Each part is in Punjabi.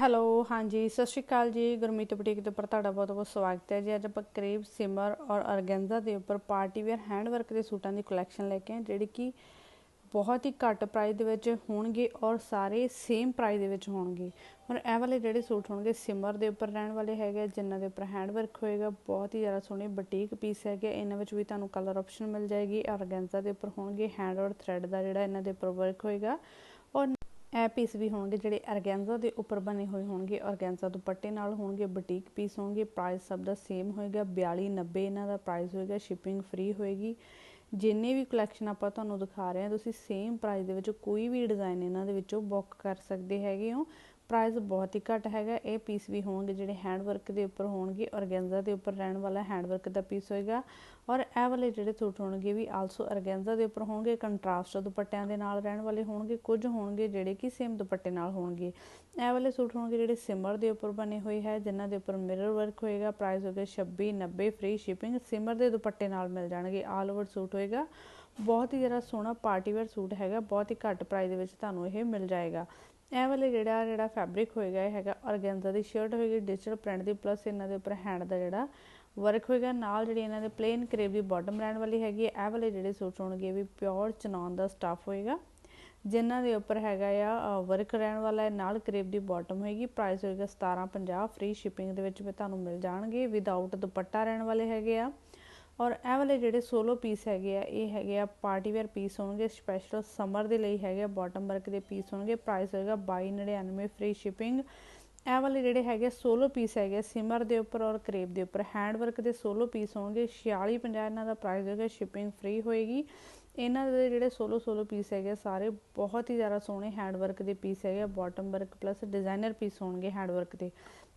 ਹੈਲੋ, ਹਾਂਜੀ, ਸਤਿ ਸ਼੍ਰੀ ਅਕਾਲ ਜੀ। ਗੁਰਮੀਤ ਬੁਟੀਕ ਦੇ ਉੱਪਰ ਤੁਹਾਡਾ ਬਹੁਤ ਬਹੁਤ ਸਵਾਗਤ ਹੈ ਜੀ। ਅੱਜ ਆਪਾਂ ਕਰੀਬ ਸਿਮਰ ਔਰ ਅਰਗੈਂਜ਼ਾ ਦੇ ਉੱਪਰ ਪਾਰਟੀ ਵੇਅਰ ਹੈਂਡ ਵਰਕ ਦੇ ਸੂਟਾਂ ਦੀ ਕਲੈਕਸ਼ਨ ਲੈ ਕੇ ਆਏ ਜਿਹੜੀ ਕਿ ਬਹੁਤ ਹੀ ਘੱਟ ਪ੍ਰਾਈਸ ਦੇ ਵਿੱਚ ਹੋਣਗੇ ਔਰ ਸਾਰੇ ਸੇਮ ਪ੍ਰਾਈਸ ਦੇ ਵਿੱਚ ਹੋਣਗੇ। ਹੁਣ ਇਹ ਵਾਲੇ ਜਿਹੜੇ ਸੂਟ ਹੋਣਗੇ, ਸਿਮਰ ਦੇ ਉੱਪਰ ਰਹਿਣ ਵਾਲੇ ਹੈਗੇ ਜਿਨ੍ਹਾਂ ਦੇ ਉੱਪਰ ਹੈਂਡ ਵਰਕ ਹੋਏਗਾ, ਬਹੁਤ ਹੀ ਜ਼ਿਆਦਾ ਸੋਹਣੇ ਬੁਟੀਕ ਪੀਸ ਹੈਗੇ ਇਹਨਾਂ ਵਿੱਚ ਵੀ ਤੁਹਾਨੂੰ ਕਲਰ ਆਪਸ਼ਨ ਮਿਲ ਜਾਏਗੀ। ਔਰ ਅਰਗੈਂਜ਼ਾ ਦੇ ਉੱਪਰ ਹੋਣਗੇ ਹੈਂਡ ਔਰ ਥ੍ਰੈਡ ਦਾ ਜਿਹੜਾ ਇਹਨਾਂ ਦੇ ਉੱਪਰ ਵਰਕ ਹੋਏਗਾ। ਇਹ ਪੀਸ ਵੀ ਹੋਣਗੇ ਜਿਹੜੇ ਅਰਗੈਂਜ਼ਾ ਦੇ ਉੱਪਰ ਬਣੇ ਹੋਏ ਹੋਣਗੇ। ਅਰਗੈਂਜ਼ਾ ਦੁਪੱਟੇ ਨਾਲ ਹੋਣਗੇ ਬੁਟੀਕ ਪੀਸ ਹੋਣਗੇ। ਪ੍ਰਾਈਸ ਸਭ ਦਾ ਸੇਮ ਹੋਏਗਾ। 4290 ਇਹਨਾਂ ਦਾ ਪ੍ਰਾਈਸ ਹੋਏਗਾ। ਸ਼ਿਪਿੰਗ ਫ੍ਰੀ ਹੋਏਗੀ। ਜਿੰਨੇ ਵੀ ਕਲੈਕਸ਼ਨ ਆਪਾਂ ਤੁਹਾਨੂੰ ਦਿਖਾ ਰਹੇ ਹਾਂ, ਤੁਸੀਂ ਸੇਮ ਪ੍ਰਾਈਸ ਦੇ ਵਿੱਚ ਕੋਈ ਵੀ ਡਿਜ਼ਾਈਨ ਇਹਨਾਂ ਦੇ ਵਿੱਚੋਂ ਬੁੱਕ ਕਰ ਸਕਦੇ ਹੈਗੇ ਹੋ। ਪ੍ਰਾਈਸ ਬਹੁਤ ਹੀ ਘੱਟ ਹੈਗਾ। ਇਹ ਪੀਸ ਵੀ ਹੋਣਗੇ ਜਿਹੜੇ ਹੈਂਡ ਵਰਕ ਦੇ ਉੱਪਰ ਹੋਣਗੇ ਔਰਗੈਂਜ਼ਾ ਦੇ ਉੱਪਰ ਰਹਿਣ ਵਾਲਾ ਹੈਂਡ ਵਰਕ ਦਾ ਪੀਸ ਹੋਏਗਾ। ਔਰ ਇਹ ਵਾਲੇ ਜਿਹੜੇ ਸੂਟ ਹੋਣਗੇ ਵੀ ਆਲਸੋ ਔਰਗੈਂਜ਼ਾ ਦੇ ਉੱਪਰ ਹੋਣਗੇ ਕੰਟਰਾਸਟ ਦੁਪੱਟਿਆਂ ਦੇ ਨਾਲ ਰਹਿਣ ਵਾਲੇ ਹੋਣਗੇ, ਕੁਝ ਹੋਣਗੇ ਜਿਹੜੇ ਕਿ ਸੇਮ ਦੁਪੱਟੇ ਨਾਲ ਹੋਣਗੇ। ਇਹ ਵਾਲੇ ਸੂਟ ਹੋਣਗੇ ਜਿਹੜੇ ਸਿਮਰ ਦੇ ਉੱਪਰ ਬਣੇ ਹੋਏ ਹੈ, ਜਿਨ੍ਹਾਂ ਦੇ ਉੱਪਰ ਮਿਰਰ ਵਰਕ ਹੋਏਗਾ ਪ੍ਰਾਈਸ ਹੋਏਗਾ 2690 ਫ੍ਰੀ ਸ਼ਿਪਿੰਗ ਸਿਮਰ ਦੇ ਦੁਪੱਟੇ ਨਾਲ ਮਿਲ ਜਾਣਗੇ ਆਲ ਓਵਰ ਸੂਟ ਹੋਏਗਾ। ਬਹੁਤ ਹੀ ਜ਼ਿਆਦਾ ਸੋਹਣਾ ਪਾਰਟੀ ਵੇਅਰ ਸੂਟ ਹੈਗਾ, ਬਹੁਤ ਹੀ ਘੱਟ ਪ੍ਰਾਈਸ ਦੇ ਵਿੱਚ ਤੁਹਾਨੂੰ ਇਹ ਮਿਲ ਜਾਏਗਾ। ਇਹ ਵਾਲੇ ਜਿਹੜਾ ਜਿਹੜਾ ਫੈਬਰਿਕ ਹੋਏਗਾ, ਇਹ ਹੈਗਾ ਔਰਗੈਂਜ਼ਾ ਦੀ ਸ਼ਰਟ ਹੋਏਗੀ ਡਿਜੀਟਲ ਪ੍ਰਿੰਟ ਦੀ ਪਲੱਸ ਇਹਨਾਂ ਦੇ ਉੱਪਰ ਹੈਂਡ ਦਾ ਜਿਹੜਾ ਵਰਕ ਹੋਏਗਾ। ਨਾਲ ਜਿਹੜੀ ਇਹਨਾਂ ਦੇ ਪਲੇਨ ਕਰੇਵ ਦੀ ਬਾਟਮ ਰਹਿਣ ਵਾਲੀ ਹੈਗੀ ਹੈ, ਇਹ ਵਾਲੇ ਜਿਹੜੇ ਸੂਟ ਹੋਣਗੇ ਵੀ ਪਿਓਰ ਚਨੌਨ ਦਾ ਸਟਫ ਹੋਏਗਾ। ਜਿਨ੍ਹਾਂ ਦੇ ਉੱਪਰ ਹੈਗਾ ਆ ਵਰਕ ਰਹਿਣ ਵਾਲਾ ਹੈ, ਨਾਲ ਕਰੇਬ ਦੀ ਬਾਟਮ ਹੋਏਗੀ ਪ੍ਰਾਈਸ ਹੋਏਗਾ 1750 ਫ੍ਰੀ ਸ਼ਿਪਿੰਗ ਦੇ ਵਿੱਚ ਵੀ ਤੁਹਾਨੂੰ ਮਿਲ ਜਾਣਗੇ। ਵਿਦਆਊਟ ਦੁਪੱਟਾ ਰਹਿਣ ਵਾਲੇ ਹੈਗੇ ਆ। ਔਰ ਇਹ ਵਾਲੇ ਜਿਹੜੇ ਸੋਲੋ ਪੀਸ ਹੈਗੇ ਆ, ਇਹ ਹੈਗੇ ਆ ਪਾਰਟੀ ਵੇਅਰ ਪੀਸ ਹੋਣਗੇ ਸਪੈਸ਼ਲ ਸਮਰ ਦੇ ਲਈ ਹੈਗੇ ਆ ਬਾਟਮ ਵਰਕ ਦੇ ਪੀਸ ਹੋਣਗੇ ਪ੍ਰਾਈਸ ਹੋਏਗਾ 2299 ਫ੍ਰੀ ਸ਼ਿਪਿੰਗ ਇਹ ਵਾਲੇ ਜਿਹੜੇ ਹੈਗੇ ਸੋਲੋ ਪੀਸ ਹੈਗੇ ਸਿਮਰ ਦੇ ਉੱਪਰ ਔਰ ਕਰੇਬ ਦੇ ਉੱਪਰ ਹੈਂਡ ਵਰਕ ਦੇ ਸੋਲੋ ਪੀਸ ਹੋਣਗੇ 4650 ਇਹਨਾਂ ਦਾ ਪ੍ਰਾਈਸ ਹੋਏਗਾ ਸ਼ਿਪਿੰਗ ਫ੍ਰੀ ਹੋਏਗੀ। ਇਹਨਾਂ ਦੇ ਜਿਹੜੇ ਸੋਲੋ ਸੋਲੋ ਪੀਸ ਹੈਗੇ ਸਾਰੇ ਬਹੁਤ ਹੀ ਜ਼ਿਆਦਾ ਸੋਹਣੇ ਹੈਂਡ ਵਰਕ ਦੇ ਪੀਸ ਹੈਗੇ bottom work plus designer piece ਹੋਣਗੇ ਹੈਂਡ ਵਰਕ ਦੇ।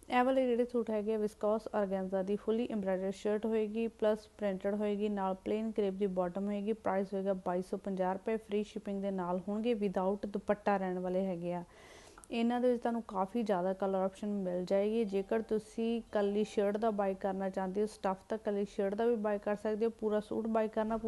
ਇਹ ਵਾਲੇ ਜਿਹੜੇ ਸੂਟ ਹੈਗੇ ਵਿਸਕੋਸ ਆਰਗੈਂਜ਼ਾ ਦੀ ਫੁੱਲੀ ਐਮਬ੍ਰਾਇਡਰਡ ਸ਼ਰਟ ਹੋਏਗੀ ਪਲੱਸ ਪ੍ਰਿੰਟਡ ਹੋਏਗੀ, ਨਾਲ ਪਲੇਨ ਕ੍ਰੇਪ ਦੀ ਬਾਟਮ ਹੋਏਗੀ ਪ੍ਰਾਈਸ ਹੋਏਗਾ 2250 ਰੁਪਏ ਫ੍ਰੀ ਸ਼ਿਪਿੰਗ ਦੇ ਨਾਲ ਹੋਣਗੇ ਵਿਦਆਊਟ ਦੁਪੱਟਾ ਰਹਿਣ ਵਾਲੇ ਹੈਗੇ ਆ। ਇਹਨਾਂ ਦੇ ਵਿੱਚ ਤੁਹਾਨੂੰ ਕਾਫੀ ਜ਼ਿਆਦਾ ਕਲਰ ਆਪਸ਼ਨ ਮਿਲ ਜਾਏਗੀ। ਜੇਕਰ ਤੁਸੀਂ ਕੱਲੀ ਸ਼ਰਟ ਦਾ ਬਾਈ ਕਰਨਾ ਚਾਹੁੰਦੇ ਹੋ ਸਟਫ ਤਾਂ ਕੱਲੀ ਸ਼ਰਟ ਦਾ ਵੀ ਬਾਈ ਕਰ ਸਕਦੇ ਹੋ, ਪੂਰਾ ਸੂਟ ਬਾਈ ਕਰਨਾ